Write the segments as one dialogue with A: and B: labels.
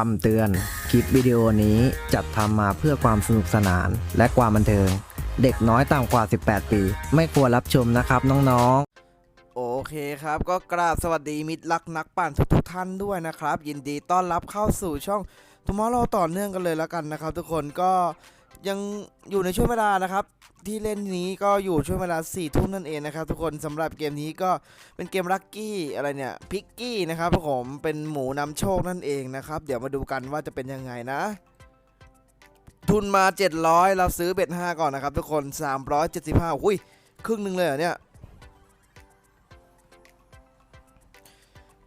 A: คำเตือน คลิปวิดีโอนี้จัดทำมาเพื่อความสนุกสนานและความบันเทิง เด็กน้อยต่ำกว่า 18 ปี ไม่ควรรับชมนะครับน้องๆ
B: โอเคครับก็กราบสวัสดีมิตรรักนักปั่นทุกๆท่านด้วยนะครับ ยินดีต้อนรับเข้าสู่ช่องทุมอเราต่อเนื่องกันเลยแล้วกันนะครับ ทุกคนก็ ยังอยู่ในช่วงเวลานะครับ ที่เล่นนี้ก็อยู่ช่วงเวลา4ี่ทุ่มนั่นเองนะครับ ทุกคนสำหรับเกมนี้ก็เป็นเกมลัคกี้อะไรเนี่ยพิกกี้นะครับผมเป็นหมูนำโชคนั่นเองนะครับ เดี๋ยวมาดูกันว่าจะเป็นยังไงนะ ทุนมา 700 เราซื้อเบ็ด5ก่อนนะครับ ทุกคน 375อุ้ยครึ่งหนึ่งเลยเหรอเนี่ย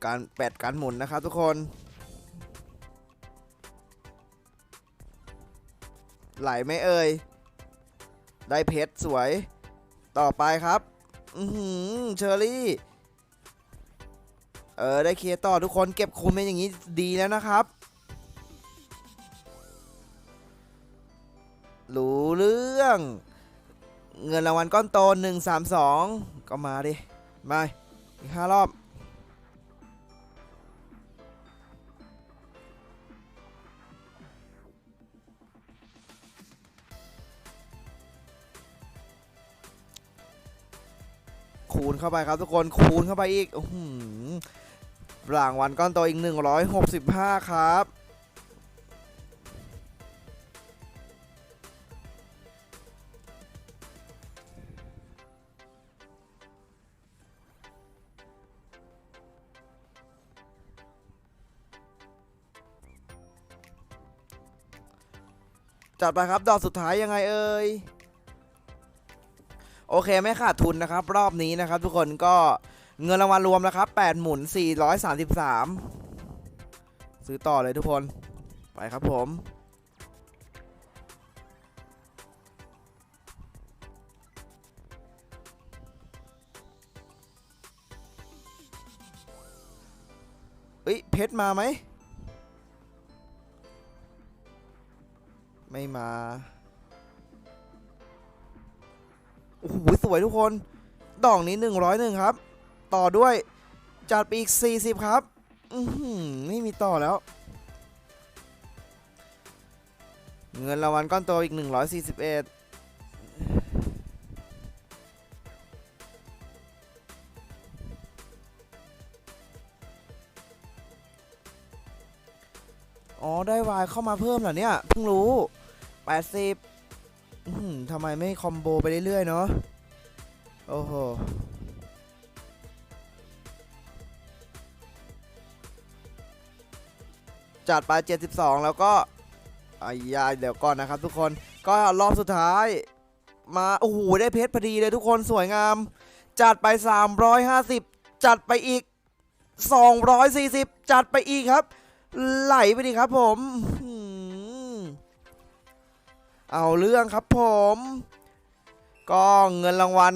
B: การแปดการหมุนนะครับทุกคน ไหลไหม่เอ่ย ได้เพชรสวย ต่อไปครับ อือหือเชอรี่ เออ ได้เคต่อทุกคนเก็บคูณเป็นอย่างนี้ดีแล้วนะครับ รู้เรื่อง เงินรางวัลก้อนโต132 ก็มาดิ มา อีกห้ารอบ คูณเข้าไปครับทุกคนคูณเข้าไปอีกอื้อหือรางวัลก้อนโตอีก 165 ครับจัดไปครับ ดอกสุดท้ายยังไงเอ่ย โอเคไม่ขาดทุนนะครับ รอบนี้นะครับ ทุกคนก็เงินรางวัลรวมนะครับ8หมุน 433 ซื้อต่อเลยทุกคน ไปครับผม เอ้ย เพชรมาไหม ไม่มา โอ้โหสวยทุกคน ดอกนี้ 101 ครับ ต่อด้วยจัดไปอีก 40 ครับ อือหือไม่มีต่อแล้ว เงินรางวัลก้อนโตอีก 141อ๋อ ได้วายเข้ามาเพิ่มเหรอเนี่ย เพิ่งรู้ 80 ทำไมไม่คอมโบไปเรื่อยๆเนาะ โอ้โห จัดไป 72 แล้วก็อายาเดี๋ยวก่อนนะครับทุกคน ก็รอบสุดท้าย มา โอ้โห ได้เพชรพอดีเลยทุกคนสวยงาม จัดไป 350 จัดไปอีก 240 จัดไปอีกครับ ไหลไปดีครับผม เอาเรื่องครับผม ก็เงินรางวัล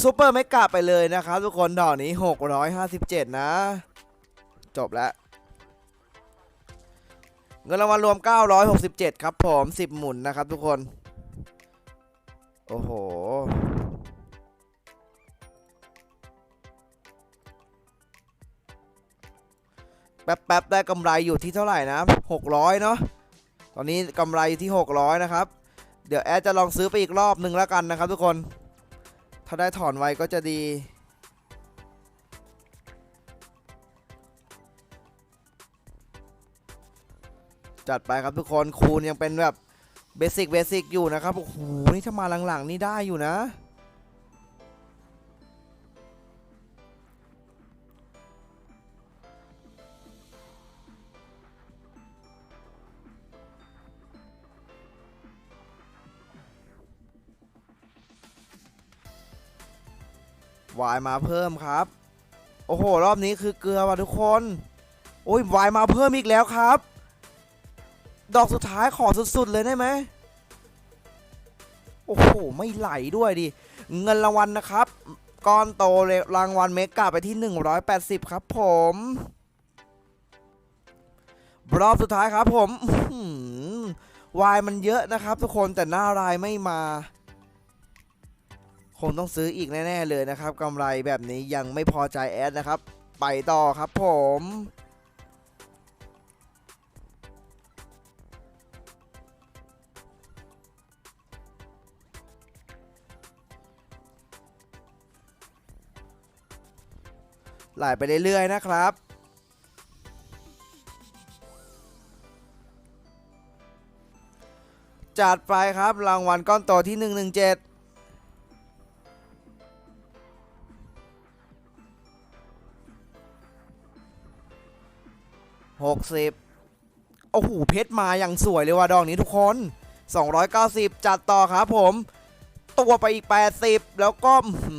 B: ซูเปอร์เมกะไปเลยนะครับ ทุกคนดอกนี้ 657 นะ จบแล้ว เงินรางวัลรวม 967 ครับผม 10 หมุนนะครับทุกคน โอ้โหแป๊บๆได้กำไรอยู่ที่เท่าไหร่นะ 600 เนาะ ตอนนี้กำไรที่ 600 นะครับ เดี๋ยวแอดจะลองซื้อไปอีกรอบหนึ่งแล้วกันนะครับทุกคน ถ้าได้ถอนไวก็จะดีจัดไปครับทุกคนคูณยังเป็นแบบเบสิกเบสิกอยู่นะครับ โอ้โห นี่ถ้ามาหลังๆ นี่ได้อยู่นะ วายมาเพิ่มครับ โอ้โห รอบนี้คือเกลือว่ะทุกคน โอ้ยวายมาเพิ่มอีกแล้วครับ ดอกสุดท้ายขอสุดๆเลยได้ไหมโอ้โห ไม่ไหลด้วยดิ เงินรางวัลนะครับก้อนโตเลยรางวัลเมกะไปที่ 180 ครับผม รอบสุดท้ายครับผมวายมันเยอะนะครับทุกคนแต่หน้ารายไม่มา ผมต้องซื้ออีกแน่ๆเลยนะครับกำไรแบบนี้ยังไม่พอใจแอดนะครับ ไปต่อครับผมไหลไปเรื่อยๆนะครับ จัดไปครับรางวัลก้อนโตที่ 117 60โอ้โหเพชรมาอย่างสวยเลยว่ะดอกนี้ทุกคน 290 จัดต่อครับผม ตัวไปอีก 80 แล้วก็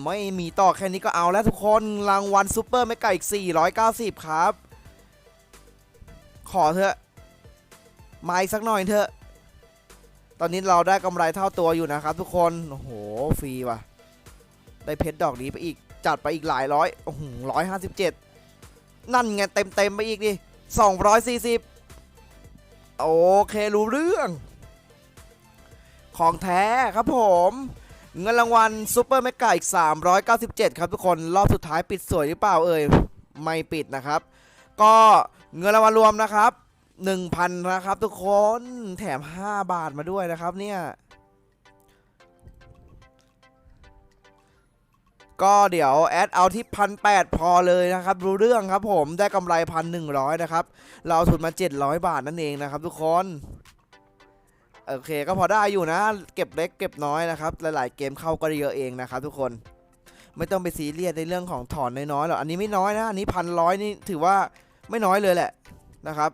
B: ไม่มีต่อแค่นี้ก็เอาแล้วทุกคนรางวัลซูเปอร์ไม่ไก่อีก 490 ครับ ขอเถอะมาอีกสักหน่อยเถอะตอนนี้เราได้กำไรเท่าตัวอยู่นะครับทุกคน โอ้โห ฟรีว่ะ ได้เพชรดอกนี้ไปอีก จัดไปอีกหลายร้อย โอ้โหร้อยห้าสิบเจ็ด นั่นไงเต็มเต็มไปอีกดิ สองร้อยสี่สิบโอเครู้เรื่อง ของแท้ครับผม เงินรางวัลซูเปอร์แมกกาอีก 397 ครับทุกคน รอบสุดท้ายปิดสวยหรือเปล่าเอ่ย ไม่ปิดนะครับ ก็เงินรางวัลรวมนะครับ 1,000 นะครับทุกคน แถม 5 บาทมาด้วยนะครับเนี่ย ก็เดี๋ยวแอดเอาที่พันแพอเลยนะครับรู้เรื่องครับผมได้กำไรพันหนึ่งร้อยนะครับเราเอาทุนมา700บาทนั่นเองนะครับ ทุกคนโอเคก็พอได้อยู่นะ เก็บเล็กเก็บน้อยนะครับ หลาย ๆ เกมเข้าก็เยอะเองนะครับ ทุกคนไม่ต้องไปซีเรียสในเรื่องของถอนน้อยๆหรอกอันนี้ไม่น้อยนะอันนี้พันร้อยนี่ถือว่าไม่น้อยเลยแหละนะครับ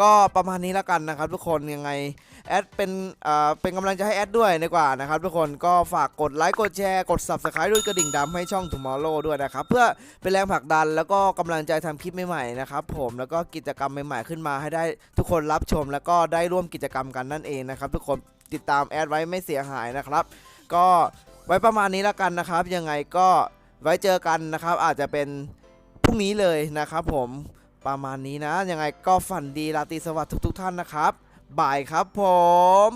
B: ก็ประมาณนี้แล้วกันนะครับทุกคนยังไงแอดเป็นเอ่าเป็นกำลังใจให้แอดด้วยดีกว่านะครับทุกคนก็ฝากกดไลค์กดแชร์กด subscribe ด้วยกระดิ่งดำให้ช่อง Tomorrow ด้วยนะครับเพื่อเป็นแรงผลักดันแล้วก็กำลังใจทำคลิปใหม่ๆนะครับผมแล้วก็กิจกรรมใหม่ๆขึ้นมาให้ได้ทุกคนรับชม แล้วก็ได้ร่วมกิจกรรมกันนั่นเองนะครับทุกคนติดตามแอดไว้ไม่เสียหายนะครับ ก็ไว้ประมาณนี้แล้วกันนะครับ ยังไงก็ไว้เจอกันนะครับ อาจจะเป็นพรุ่งนี้เลยนะครับผม ประมาณนี้นะ ยังไงก็ฝันดีราตรีสวัสดิ์ทุกๆท่านนะครับ บ่ายครับผม